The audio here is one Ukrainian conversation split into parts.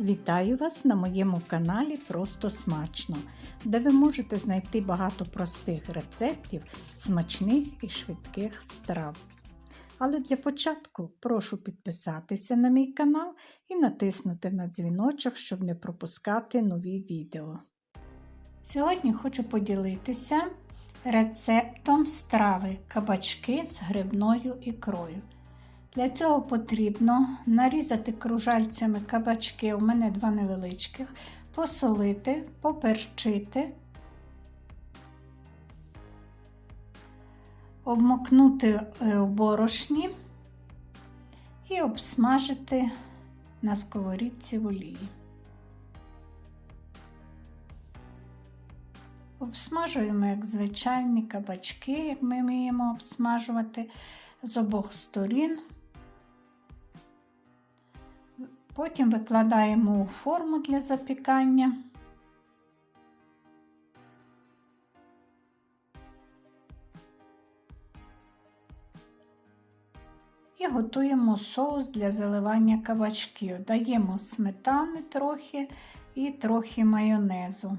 Вітаю вас на моєму каналі Просто Смачно, де ви можете знайти багато простих рецептів смачних і швидких страв. Але для початку прошу підписатися на мій канал і натиснути на дзвіночок, щоб не пропускати нові відео. Сьогодні хочу поділитися рецептом страви кабачки з грибною ікрою. Для цього потрібно нарізати кружальцями кабачки, у мене два невеличких, посолити, поперчити, обмокнути у борошні і обсмажити на сковорідці в олії. Обсмажуємо, як звичайні кабачки, як ми вміємо обсмажувати з обох сторін. Потім викладаємо у форму для запікання. І готуємо соус для заливання кабачків. Даємо сметани трохи і трохи майонезу.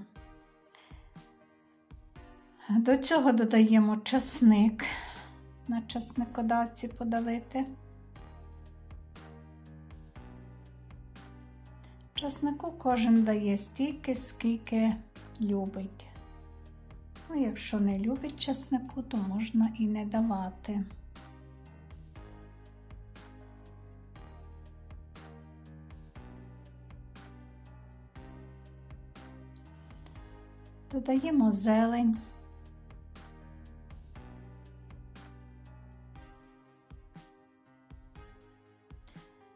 До цього додаємо чесник на чесникодавці подавити. Часнику кожен дає стільки, скільки любить. Ну, якщо не любить часнику, то можна і не давати. Додаємо зелень.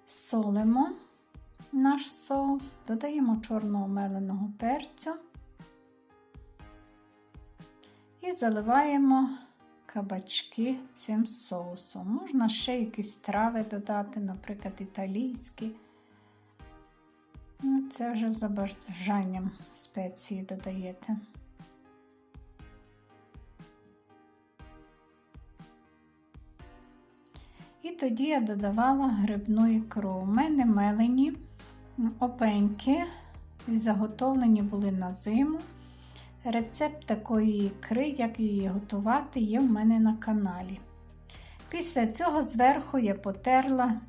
Солимо наш соус, додаємо чорного меленого перцю і заливаємо кабачки цим соусом. Можна ще якісь трави додати, наприклад, італійські. Ну, Це вже за бажанням спеції додаєте. І тоді я додавала грибну ікру. У мене мелені опеньки і заготовлені були на зиму. Рецепт такої ікри, як її готувати, є в мене на каналі. Після цього зверху я потерла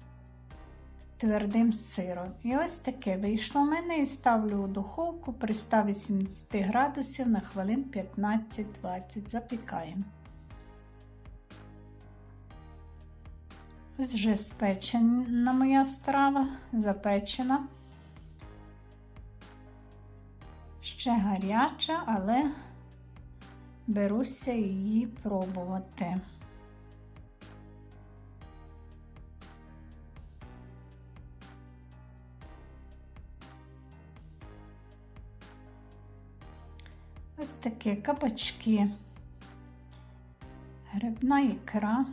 твердим сиром. І ось таке вийшло в мене і ставлю у духовку при 180 градусів на хвилин 15-20. Запікаємо. Ось вже спечена моя страва, запечена. Ще гаряча, але беруся її пробувати. Ось такі кабачки, грибна ікра.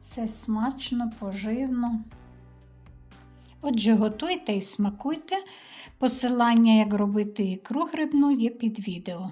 Все смачно, поживно. Отже, готуйте і смакуйте. Посилання, як робити ікру грибну, є під відео.